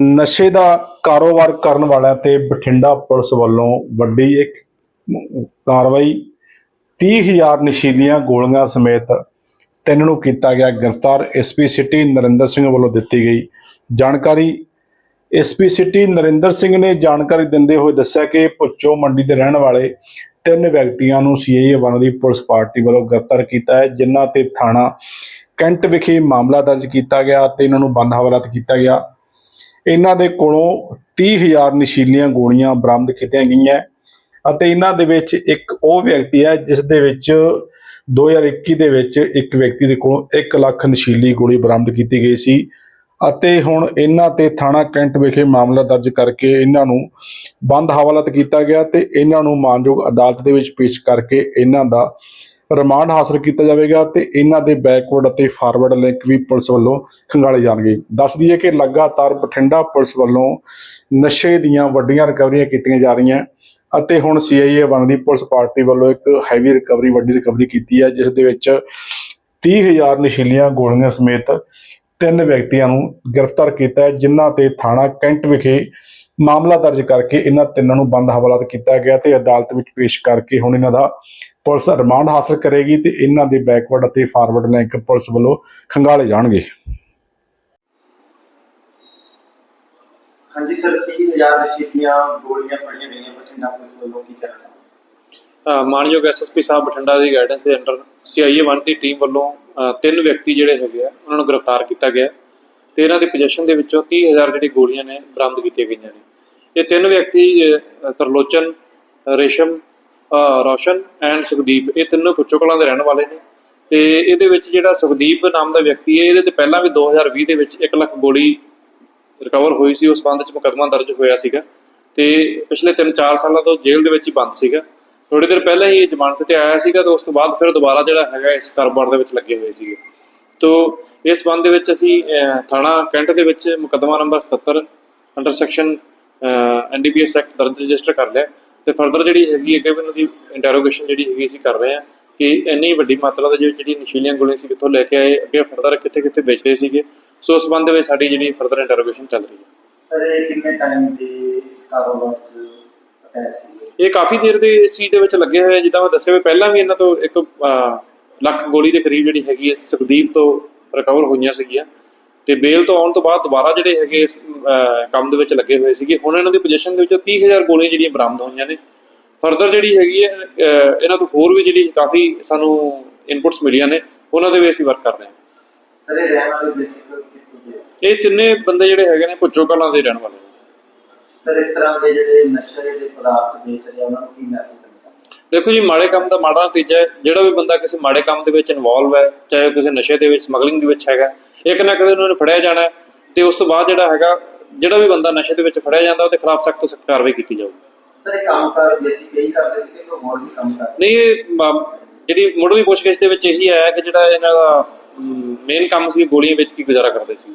ਨਸ਼ੇ ਦਾ ਕਾਰੋਬਾਰ ਕਰਨ ਵਾਲਿਆਂ ਤੇ ਬਠਿੰਡਾ ਪੁਲਿਸ ਵੱਲੋਂ ਵੱਡੀ ਇੱਕ ਕਾਰਵਾਈ 30000 ਨਸ਼ੀਲੀਆਂ ਗੋਲੀਆਂ ਸਮੇਤ ਤਿੰਨ ਨੂੰ ਕੀਤਾ ਗਿਆ ਗ੍ਰਿਫਤਾਰ। ਐਸਪੀ ਸਿਟੀ ਨਰਿੰਦਰ ਸਿੰਘ ਵੱਲੋਂ ਦਿੱਤੀ ਗਈ ਜਾਣਕਾਰੀ। ਐਸਪੀ ਸਿਟੀ ਨਰਿੰਦਰ ਸਿੰਘ ਨੇ ਜਾਣਕਾਰੀ ਦਿੰਦੇ ਹੋਏ ਦੱਸਿਆ ਕਿ ਪੁੱਚੋ ਮੰਡੀ ਦੇ ਰਹਿਣ ਵਾਲੇ ਤਿੰਨ ਵਿਅਕਤੀਆਂ ਨੂੰ ਸੀਆਈਏ ਵੱਲੋਂ ਦੀ ਪੁਲਿਸ ਪਾਰਟੀ ਵੱਲੋਂ ਗ੍ਰਿਫਤਾਰ ਕੀਤਾ ਹੈ, ਜਿਨ੍ਹਾਂ ਤੇ ਥਾਣਾ ਕੈਂਟ ਵਿਖੇ ਮਾਮਲਾ ਦਰਜ ਕੀਤਾ ਗਿਆ ਤੇ ਇਹਨਾਂ ਨੂੰ ਬੰਦ ਹਵਾਲਾਤ ਕੀਤਾ ਗਿਆ। ਇਹਨਾਂ ਦੇ ਕੋਲੋਂ 30000 ਨਸ਼ੀਲੀਆਂ ਗੋਲੀਆਂ ਬਰਾਮਦ ਕੀਤੀਆਂ ਗਈਆਂ ਅਤੇ ਇਹਨਾਂ ਦੇ ਵਿੱਚ ਇੱਕ ਉਹ ਵਿਅਕਤੀ ਹੈ ਜਿਸ ਦੇ ਵਿੱਚ 2021 ਦੇ ਵਿੱਚ ਇੱਕ ਵਿਅਕਤੀ ਦੇ ਕੋਲੋਂ 1 ਲੱਖ ਨਸ਼ੀਲੀ ਗੋਲੀ ਬਰਾਮਦ ਕੀਤੀ ਗਈ ਸੀ ਅਤੇ ਹੁਣ ਇਹਨਾਂ ਤੇ ਥਾਣਾ ਕੈਂਟ ਵਿਖੇ ਮਾਮਲਾ ਦਰਜ ਕਰਕੇ ਇਹਨਾਂ ਨੂੰ ਬੰਦ ਹਵਾਲਾਤ ਕੀਤਾ ਗਿਆ ਤੇ ਇਹਨਾਂ ਨੂੰ ਮਾਨਯੋਗ ਅਦਾਲਤ ਦੇ ਵਿੱਚ ਪੇਸ਼ ਕਰਕੇ ਇਹਨਾਂ ਦਾ ਰਿਮਾਂਡ ਹਾਸਲ ਕੀਤਾ ਜਾਵੇਗਾ ਤੇ ਇਹਨਾਂ ਦੇ ਬੈਕਵਰਡ ਅਤੇ ਫਾਰਵਰਡ ਲਿੰਕ ਵੀ ਪੁਲਿਸ ਵੱਲੋਂ ਖੰਗਾਲੇ ਜਾਣਗੇ। ਦੱਸ ਦਈਏ ਕਿ ਲਗਾਤਾਰ ਬਠਿੰਡਾ ਪੁਲਿਸ ਵੱਲੋਂ ਨਸ਼ੇ ਦੀਆਂ ਵੱਡੀਆਂ ਰਿਕਵਰੀਆਂ ਕੀਤੀਆਂ ਜਾ ਰਹੀਆਂ ਅਤੇ ਹੁਣ ਸੀਆਈਏ ਵਨ ਦੀ ਪੁਲਿਸ ਪਾਰਟੀ ਵੱਲੋਂ ਇੱਕ ਹੈਵੀ ਰਿਕਵਰੀ ਵੱਡੀ ਰਿਕਵਰੀ ਕੀਤੀ ਹੈ, ਜਿਸ ਦੇ ਵਿੱਚ 30000 ਨਸ਼ੀਲੀਆਂ ਗੋਲੀਆਂ ਸਮੇਤ ਤਿੰਨ ਵਿਅਕਤੀਆਂ ਨੂੰ ਗ੍ਰਿਫਤਾਰ ਕੀਤਾ ਹੈ, ਜਿਨ੍ਹਾਂ ਤੇ ਥਾਣਾ ਕੈਂਟ ਵਿਖੇ ਮਾਮਲਾ ਦਰਜ ਕਰਕੇ ਇਹਨਾਂ ਤਿੰਨਾਂ ਨੂੰ ਬੰਦ ਹਵਾਲਾਤ ਕੀਤਾ ਗਿਆ ਤੇ ਅਦਾਲਤ ਵਿੱਚ ਪੇਸ਼ ਕਰਕੇ ਹੁਣ ਇਹਨਾਂ ਦਾ ਪੁਲਿਸ ਰਿਮਾਂਡ ਹਾਸਲ ਕਰੇਗੀ ਤੇ ਇਹਨਾਂ ਦੇ ਬੈਕਵਰਡ ਅਤੇ ਫਾਰਵਰਡ ਲਿੰਕ ਪੁਲਿਸ ਵੱਲੋਂ ਖੰਗਾਲੇ ਜਾਣਗੇ। ਹਾਂਜੀ ਸਰ 30000 ਨਸ਼ੀਲੀਆਂ ਗੋਲੀਆਂ ਫੜੀਆਂ ਗਈਆਂ ਬਠਿੰਡਾ ਪੁਲਿਸ ਵੱਲੋਂ? ਕੀ ਕਹਿਣਾ ਚਾਹੁੰਦੇ ਮਾਨਯੋਗ ਐਸਐਸਪੀ ਸਾਹਿਬ ਬਠਿੰਡਾ ਦੀ ਗਾਈਡੈਂਸ ਦੇ ਅੰਡਰ ਸੀਆਈਏ 1 ਦੀ ਟੀਮ ਵੱਲੋਂ ਤਿੰਨ ਵਿਅਕਤੀ ਜਿਹੜੇ ਹੈਗੇ ਆ ਉਹਨਾਂ ਨੂੰ ਗ੍ਰਿਫਤਾਰ ਕੀਤਾ ਗਿਆ। ਤੇ ਇਹਨਾਂ ਦੀ ਪੋਜੀਸ਼ਨ ਦੇ ਵਿੱਚੋਂ 30000 ਜਿਹੜੀ ਗੋਲੀਆਂ ਨੇ ਬਰਾਮਦ ਕੀਤੀਆਂ ਗਈਆਂ ਨੇ। ਇਹ ਤਿੰਨ ਵਿਅਕਤੀ ਤਰਲੋਚਨ ਰੇਸ਼ਮ ਅ, ਰੌਸ਼ਨ ਐਂਡ ਸੁਖਦੀਪ ਇਹ ਤਿੰਨੋਂ ਪੁੱਛੋ ਕਲਾਂ ਦੇ ਰਹਿਣ ਵਾਲੇ ਨੇ। ਤੇ ਇਹਦੇ ਵਿੱਚ ਜਿਹੜਾ ਸੁਖਦੀਪ ਨਾਮ ਦਾ ਵਿਅਕਤੀ ਹੈ ਇਹਦੇ ਤੇ ਪਹਿਲਾਂ ਵੀ 2020 ਦੇ ਵਿੱਚ 1 ਲੱਖ ਗੋਲੀ ਰਿਕਵਰ ਹੋਈ ਸੀ ਉਸ ਸੰਬੰਧ ਵਿੱਚ ਮੁਕੱਦਮਾ ਦਰਜ ਹੋਇਆ ਸੀਗਾ। ਤੇ ਪਿਛਲੇ 3-4 ਸਾਲਾਂ ਤੋਂ ਜੇਲ੍ਹ ਦੇ ਵਿੱਚ ਹੀ ਬੰਦ ਸੀਗਾ। ਥੋੜੀ ਦੇਰ ਪਹਿਲਾਂ ਹੀ ਇਹ ਜ਼ਮਾਨਤ ਤੇ ਆਇਆ ਸੀਗਾ ਤੇ ਉਸ ਤੋਂ ਬਾਅਦ ਫਿਰ ਦੁਬਾਰਾ ਜਿਹੜਾ ਹੈਗਾ ਇਸ ਕਾਰੋਬਾਰ ਦੇ ਵਿੱਚ ਲੱਗੇ ਹੋਏ ਸੀਗੇ। ਤੋ ਇਸ ਸੰਬੰਧ ਦੇ ਵਿੱਚ ਅਸੀਂ ਥਾਣਾ ਕੈਂਟ ਦੇ ਵਿੱਚ ਮੁਕੱਦਮਾ number 77 under section NDPS act ਦਰਜ ਰਜਿਸਟਰ ਕਰ ਲਿਆ। ਤੇ ਫਰਦਰ ਜਿਹੜੀ ਹੈਗੀ ਹੈ ਕਿ ਇਹਨਾਂ ਦੀ ਇੰਟਰੋਗੇਸ਼ਨ ਜਿਹੜੀ ਹੈਗੀ ਅਸੀਂ ਕਰ ਰਹੇ ਹਾਂ ਕਿ ਇੰਨੀ ਵੱਡੀ ਮਾਤਰਾ ਦੇ ਵਿੱਚ ਜਿਹੜੀ ਨਸ਼ੀਲੀਆਂ ਗੋਲੀਆਂ ਸੀ ਕਿੱਥੋਂ ਲੈ ਕੇ ਆਏ ਅੱਗੇ ਫਰਦਰ ਕਿੱਥੇ ਕਿੱਥੇ ਵੇਚਦੇ ਸੀਗੇ। ਸੋ ਉਸ ਸੰਬੰਧ ਦੇ ਵਿੱਚ ਸਾਡੀ ਜਿਹੜੀ ਫਰਦਰ ਇੰਟਰੋਗੇਸ਼ਨ ਚੱਲ ਰਹੀ ਹੈ। ਸਰ ਇਹ ਕਿੰਨੇ ਟਾਈਮ ਦੇ ਇਸ ਕਾਰੋਬਾਰ 'ਚ ਅਟੈਚ ਸੀ ਇਹ ਕਾਫੀ ਦੇਰ ਦੇ ਇਸ ਚੀਜ਼ ਦੇ ਵਿੱਚ ਲੱਗੇ ਹੋਏ ਜਿੱਦਾਂ ਮੈਂ ਦੱਸਿਆ ਵੀ ਪਹਿਲਾਂ ਵੀ ਇਹਨਾਂ ਤੋਂ ਇੱਕ ਲੱਖ ਗੋਲੀ ਦੇ ਕਰੀਬ ਜਿਹੜੀ ਹੈਗੀ ਹੈ ਸੁਖਦੀਪ ਤੋਂ ਰਿਕਵਰ ਹੋਈਆਂ ਸੀਗੀਆਂ। ਤੇ ਬੇਲ ਤੋਂ ਆਉਣ ਤੋਂ ਬਾਅਦ ਦੁਬਾਰਾ ਜਿਹੜੇ ਹੈਗੇ ਇਸ ਕੰਮ ਦੇ ਵਿੱਚ ਲੱਗੇ ਹੋਏ ਸੀਗੇ। ਹੁਣ ਇਹਨਾਂ ਦੀ ਪੋਜੀਸ਼ਨ ਦੇ ਵਿੱਚੋਂ 30000 ਗੋਲੀਆਂ ਜਿਹੜੀਆਂ ਬਰਾਮਦ ਹੋਈਆਂ ਨੇ। ਫਰਦਰ ਜਿਹੜੀ ਹੈਗੀ ਹੈ ਇਹਨਾਂ ਤੋਂ ਹੋਰ ਵੀ ਜਿਹੜੀ ਕਾਫੀ ਸਾਨੂੰ ਇਨਪੁਟਸ ਮਿਲੀਆਂ ਨੇ ਉਹਨਾਂ ਦੇ ਵੀ ਅਸੀਂ ਵਰਕ ਕਰ ਰਹੇ ਹਾਂ। ਸਰ ਇਹ ਰਹਿਣ ਵਾਲੇ ਬੇਸਿਕ ਕਿੱਥੋਂ ਦੇ? ਇਹ ਤਿੰਨੇ ਬੰਦੇ ਜਿਹੜੇ ਹੈਗੇ ਨੇ ਭੁੱਚੋ ਕਲਾਂ ਦੇ ਰਹਿਣ ਵਾਲੇ ਸਰ ਇਸ ਤਰ੍ਹਾਂ ਦੇ ਜਿਹੜੇ ਨਸ਼ੇ ਦੇ ਪਦਾਰਥ ਵੇਚ ਰਹੇ ਉਹਨਾਂ ਨੂੰ ਕੀ ਮੈਸੇਜ ਦੇਖੋ ਜੀ ਮਾੜੇ ਕੰਮ ਦਾ ਮਾੜਾ ਨਤੀਜਾ ਹੈ। ਜਿਹੜਾ ਵੀ ਬੰਦਾ ਕਿਸੇ ਮਾੜੇ ਕੰਮ ਦੇ ਵਿੱਚ ਇਨਵੋਲਵ ਹੈ ਚਾਹੇ ਕਿਸੇ ਨਸ਼ੇ ਦੇ ਵਿੱਚ ਸਮਗਲਿੰਗ ਦੇ ਵਿੱਚ ਹੈਗਾ ਇੱਕ ਨਾ ਕਦੇ ਉਹਨਾਂ ਨੂੰ ਫੜਿਆ ਜਾਣਾ ਤੇ ਉਸ ਤੋਂ ਬਾਅਦ ਜਿਹੜਾ ਹੈਗਾ ਜਿਹੜਾ ਵੀ ਬੰਦਾ ਨਸ਼ੇ ਦੇ ਵਿੱਚ ਫੜਿਆ ਜਾਂਦਾ ਉਹਦੇ ਖਿਲਾਫ ਸਖਤ ਤੋਂ ਸਖਤ ਕਾਰਵਾਈ ਕੀਤੀ ਜਾਊਗੀ ਸਰ ਇਹ ਕੰਮ ਵੀ ਅਸੀਂ ਕਈ ਕਰਦੇ ਸੀ ਕਿ ਕੋਈ ਹੋਰ ਵੀ ਕੰਮ ਕਰਦੇ ਨਹੀਂ ਜਿਹੜੀ ਮੁੱਢਲੀ ਪੁੱਛਗਿੱਛ ਦੇ ਵਿੱਚ ਇਹੀ ਆਇਆ ਕਿ ਜਿਹੜਾ ਇਹਨਾਂ ਦਾ ਮੇਨ ਕੰਮ ਸੀ ਗੋਲੀਆਂ ਵਿੱਚ ਕੀ ਗੁਜ਼ਾਰਾ ਕਰਦੇ ਸੀ।